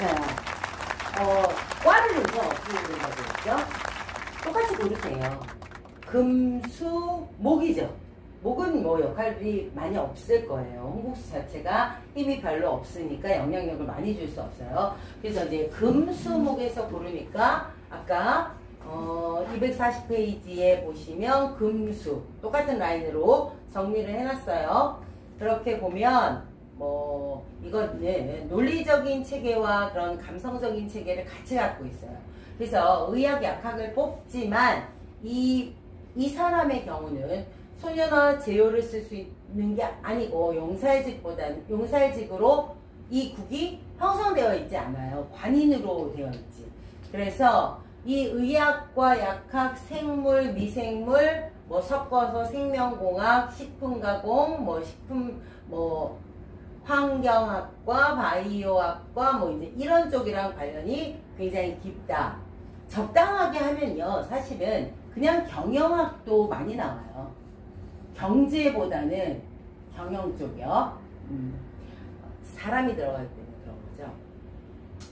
자, 어, 과를 우선 어떻게 된다고 했죠? 똑같이 고르세요. 금 수, 목이죠. 목은 뭐 역할이 많이 없을 거예요. 홍국수 자체가 힘이 별로 없으니까 영향력을 많이 줄 수 없어요. 그래서 이제 금수목에서 고르니까 아까 어, 240페이지에 보시면 금수 똑같은 라인으로 정리를 해놨어요. 그렇게 보면 뭐 이거는 논리적인 체계와 그런 감성적인 체계를 같이 갖고 있어요. 그래서 의학 약학을 뽑지만 이, 이 사람의 경우는 소녀나 제요를 쓸 수 있는 게 아니고 용살직보다는 용살직으로 이 국이 형성되어 있지 않아요. 관인으로 되어 있지. 그래서 이 의학과 약학, 생물, 미생물 뭐 섞어서 생명공학, 식품 가공, 뭐 식품 뭐 환경학과, 바이오학과 뭐 이제 이런 쪽이랑 관련이 굉장히 깊다. 적당하게 하면요, 사실은 그냥 경영학도 많이 나와요. 경제보다는 경영 쪽이요. 음, 사람이 들어가기 때문에 그런 거죠.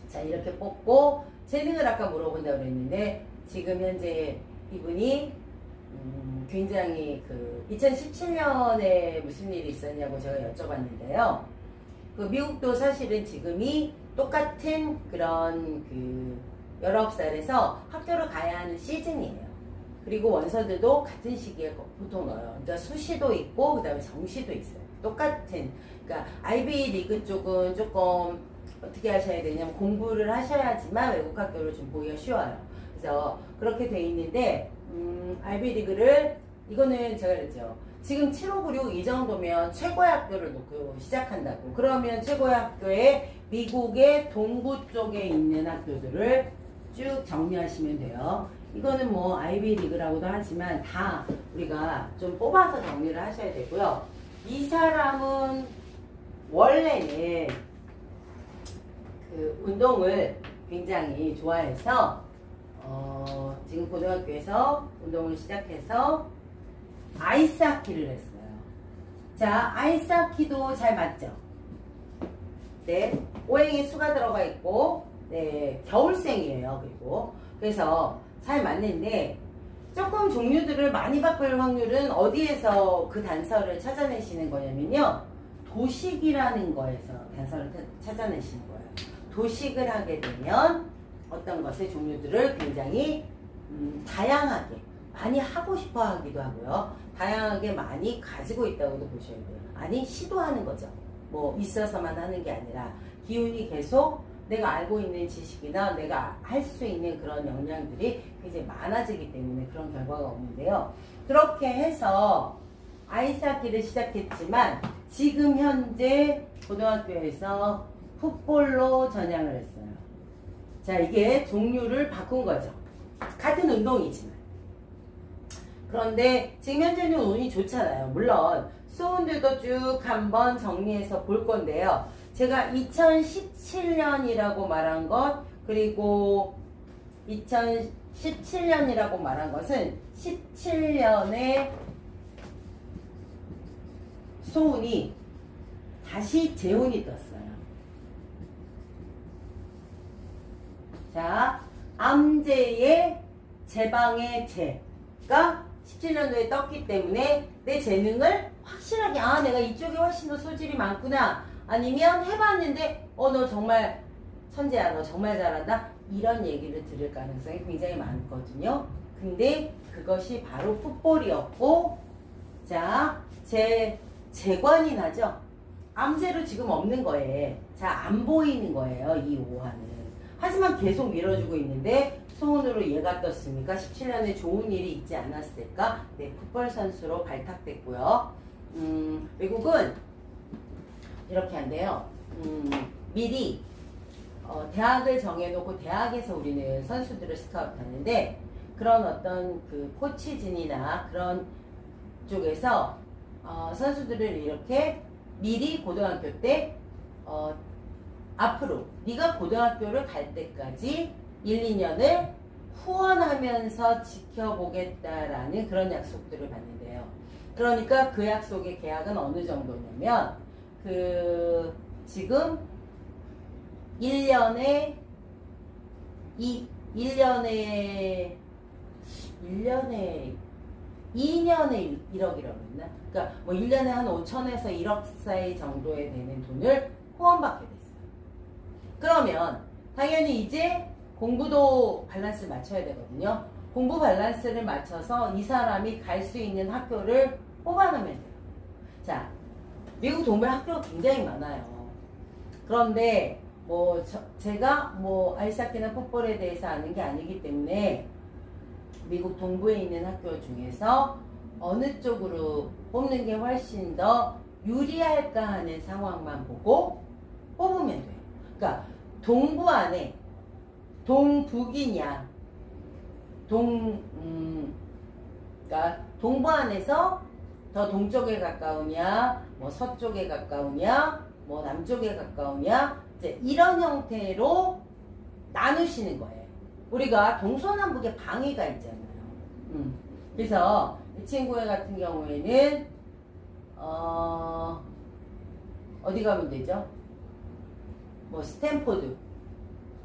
자, 이렇게 뽑고 재능을 아까 물어본다고 그랬는데 지금 현재 이분이 음, 굉장히 그 2017년에 무슨 일이 있었냐고 제가 여쭤봤는데요. 그 미국도 사실은 지금이 똑같은 그런 그 19살에서 학교를 가야 하는 시즌이에요. 그리고 원서들도 같은 시기에 보통 넣어요. 그러니까 수시도 있고 그다음에 정시도 있어요. 똑같은. 그러니까 아이비 리그 쪽은 조금 어떻게 하셔야 되냐면 공부를 하셔야지만 외국 학교를 좀 보기가 쉬워요. 그래서 그렇게 돼 있는데 음, 아이비 리그를 이거는 제가 그랬죠. 지금 7596 이 정도면 최고의 학교를 놓고 시작한다고. 그러면 최고의 학교에 미국의 동부 쪽에 있는 학교들을 쭉 정리하시면 돼요. 이거는 뭐 아이비 리그라고도 하지만 다 우리가 좀 뽑아서 정리를 하셔야 되고요. 이 사람은 원래는 그 운동을 굉장히 좋아해서 어, 지금 고등학교에서 운동을 시작해서 아이스 하키를 했어요. 자, 아이스 하키도 잘 맞죠? 네, 오행에 수가 들어가 있고, 네, 겨울생이에요. 그리고 그래서 잘 맞는데 조금 종류들을 많이 바꿀 확률은 어디에서 그 단서를 찾아내시는 거냐면요. 도식이라는 거에서 단서를 타- 찾아내시는 거예요. 도식을 하게 되면 어떤 것의 종류들을 굉장히 음, 다양하게 많이 하고 싶어 하기도 하고요. 다양하게 많이 가지고 있다고도 보셔야 돼요. 아니, 시도하는 거죠. 뭐, 있어서만 하는 게 아니라 기운이 계속 내가 알고 있는 지식이나 내가 할 수 있는 그런 역량들이 굉장히 많아지기 때문에 그런 결과가 오는데요. 그렇게 해서 아이스하키를 시작했지만 지금 현재 고등학교에서 풋볼로 전향을 했어요. 자, 이게 종류를 바꾼 거죠. 같은 운동이지만. 그런데 지금 현재는 운이 좋잖아요. 물론 수운들도 쭉 한번 정리해서 볼 건데요. 제가 2017년이라고 말한 것 그리고 2017년이라고 말한 것은 17년에 소운이 다시 재운이 떴어요. 자, 암제의 제방의 제가 17년도에 떴기 때문에 내 재능을 확실하게 아 내가 이쪽에 훨씬 더 소질이 많구나. 아니면 해봤는데 어 너 정말 천재야 너 정말 잘한다? 이런 얘기를 들을 가능성이 굉장히 많거든요. 근데 그것이 바로 풋볼이었고 자제 재관이 나죠? 암제로 지금 없는 거예요 자안 보이는 거예요 이 오화는 하지만 계속 밀어주고 있는데 소운으로 얘가 떴으니까 17년에 좋은 일이 있지 않았을까? 네, 풋볼 선수로 발탁됐고요. 음, 외국은 이렇게 한대요. 음, 미리 어, 대학을 정해놓고 대학에서 우리는 선수들을 스카우트하는데 그런 어떤 그 코치진이나 그런 쪽에서 어, 선수들을 이렇게 미리 고등학교 때 어, 앞으로 네가 고등학교를 갈 때까지 1, 2년을 후원하면서 지켜보겠다라는 그런 약속들을 받는데요. 그러니까 그 약속의 계약은 어느 정도냐면 그 지금 1년에 이 1년에 1년에 2년에 1억이라고 했나? 그러니까 뭐 1년에 한 5천에서 1억 사이 정도에 되는 돈을 후원받게 됐어요. 그러면 당연히 이제 공부도 밸런스를 맞춰야 되거든요. 공부 밸런스를 맞춰서 이 사람이 갈 수 있는 학교를 뽑아놓으면 돼요. 자, 미국 동부에 학교가 굉장히 많아요. 그런데 뭐 저- 제가 뭐 아이스하키나 풋볼에 대해서 아는 게 아니기 때문에 미국 동부에 있는 학교 중에서 어느 쪽으로 뽑는 게 훨씬 더 유리할까 하는 상황만 보고 뽑으면 돼요. 그러니까 동부 안에 동북이냐 동 음, 그러니까 동부 안에서 더 동쪽에 가까우냐 뭐 서쪽에 가까우냐 뭐 남쪽에 가까우냐 이제 이런 형태로 나누시는 거예요. 우리가 동서남북에 방위가 있잖아요. 음. 그래서 이 친구 같은 경우에는 어 어디 가면 되죠? 뭐 스탠포드.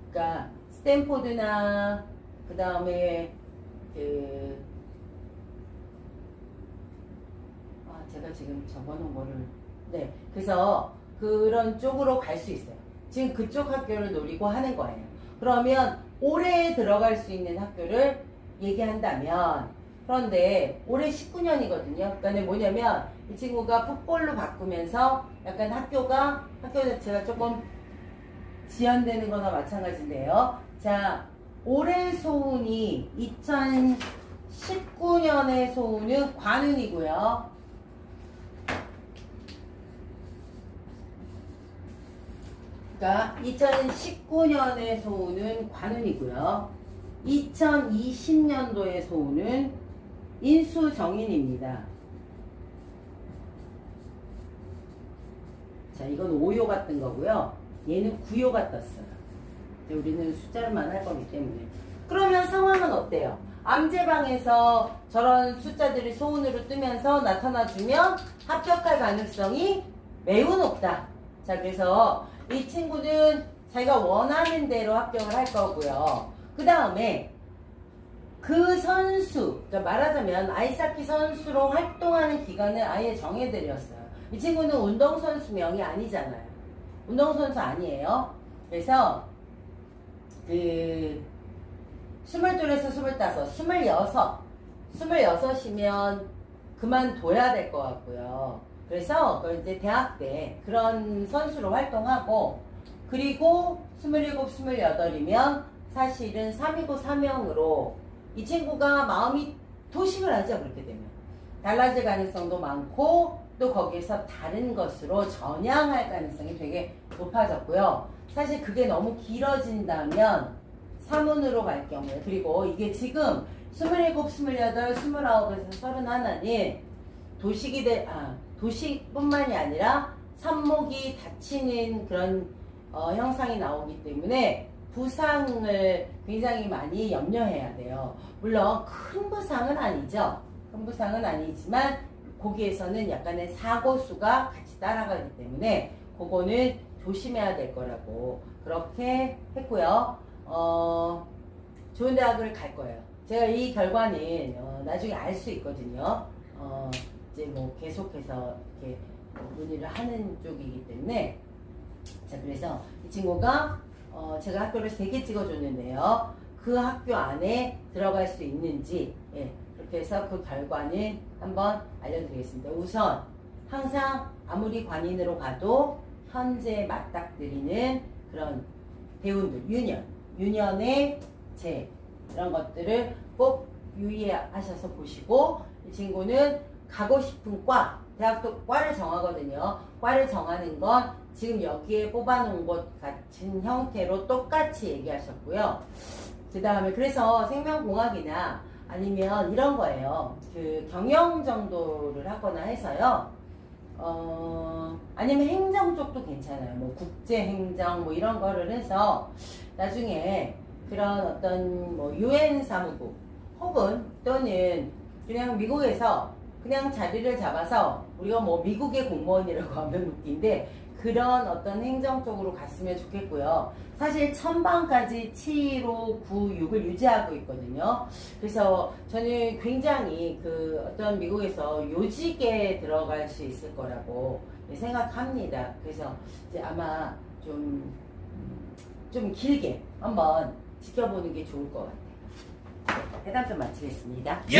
그러니까 스탠포드나 그 다음에 그 아, 제가 지금 적어놓은 거를 네 그래서 그런 쪽으로 갈 수 있어요. 지금 그쪽 학교를 노리고 하는 거예요. 그러면 올해 들어갈 수 있는 학교를 얘기한다면 그런데 올해 19년이거든요. 그러니까 뭐냐면 이 친구가 풋볼로 바꾸면서 약간 학교가 학교 자체가 조금 지연되는 거나 마찬가지인데요. 자, 올해 소운이 2019년의 소운은 관운이고요. 그러니까 2019년의 소운은 관운이고요. 2020년도의 소운은 인수정인입니다. 자, 이건 오요 같은 거고요. 얘는 구요가 떴어요. 이제 우리는 숫자로만 할 거기 때문에. 그러면 상황은 어때요? 암제방에서 저런 숫자들이 소운으로 뜨면서 나타나주면 합격할 가능성이 매우 높다. 자, 그래서 이 친구는 자기가 원하는 대로 합격을 할 거고요. 그 다음에 그 선수, 그러니까 말하자면 아이스하키 선수로 활동하는 기간을 아예 정해드렸어요. 이 친구는 운동선수명이 아니잖아요. 운동선수 아니에요. 그래서 그 스물둘에서 스물다섯, 스물여섯, 스물여섯이면 그만둬야 될 것 같고요. 그래서 그 이제 대학 때 그런 선수로 활동하고 그리고 스물일곱, 스물여덟이면 사실은 3이고 3형으로 이 친구가 마음이 도식을 하죠 그렇게 되면 달라질 가능성도 많고 또 거기에서 다른 것으로 전향할 가능성이 되게 높아졌고요. 사실 그게 너무 길어진다면 사문으로 갈 경우에 그리고 이게 지금 27, 28, 29에서 31인 도식이 돼, 아, 도식뿐만이 아니라 산목이 닫히는 그런 어, 형상이 나오기 때문에 부상을 굉장히 많이 염려해야 돼요. 물론 큰 부상은 아니죠. 큰 부상은 아니지만 거기에서는 약간의 사고 수가 같이 따라가기 때문에 그거는 조심해야 될 거라고 그렇게 했고요. 어, 좋은 대학을 갈 거예요. 제가 이 결과는 어, 나중에 알 수 있거든요. 어, 이제 뭐 계속해서 이렇게 문의를 하는 쪽이기 때문에 자 그래서 이 친구가 어, 제가 학교를 세개 찍어줬는데요. 그 학교 안에 들어갈 수 있는지 예, 그렇게 해서 그 결과는 한번 알려드리겠습니다. 우선 항상 아무리 관인으로 가도 현재 맞닥뜨리는 그런 대운들, 유년, 유년의 재 이런 것들을 꼭 유의하셔서 보시고 이 친구는 가고 싶은 과, 대학도 과를 정하거든요. 과를 정하는 건 지금 여기에 뽑아놓은 것 같은 형태로 똑같이 얘기하셨고요. 그 다음에 그래서 생명공학이나 아니면 이런 거예요. 그 경영 정도를 하거나 해서요. 어, 아니면 행정 쪽도 괜찮아요. 뭐 국제 행정 뭐 이런 거를 해서 나중에 그런 어떤 뭐 유엔 사무국 혹은 또는 그냥 미국에서 그냥 자리를 잡아서 우리가 뭐 미국의 공무원이라고 하면 웃긴데 그런 어떤 행정 쪽으로 갔으면 좋겠고요. 사실 천방까지 7, 5, 9, 6을 유지하고 있거든요. 그래서 저는 굉장히 그 어떤 미국에서 요직에 들어갈 수 있을 거라고 생각합니다. 그래서 이제 아마 좀, 음, 좀 길게 한번 지켜보는 게 좋을 것 같아요. 해답 좀 마치겠습니다. 예!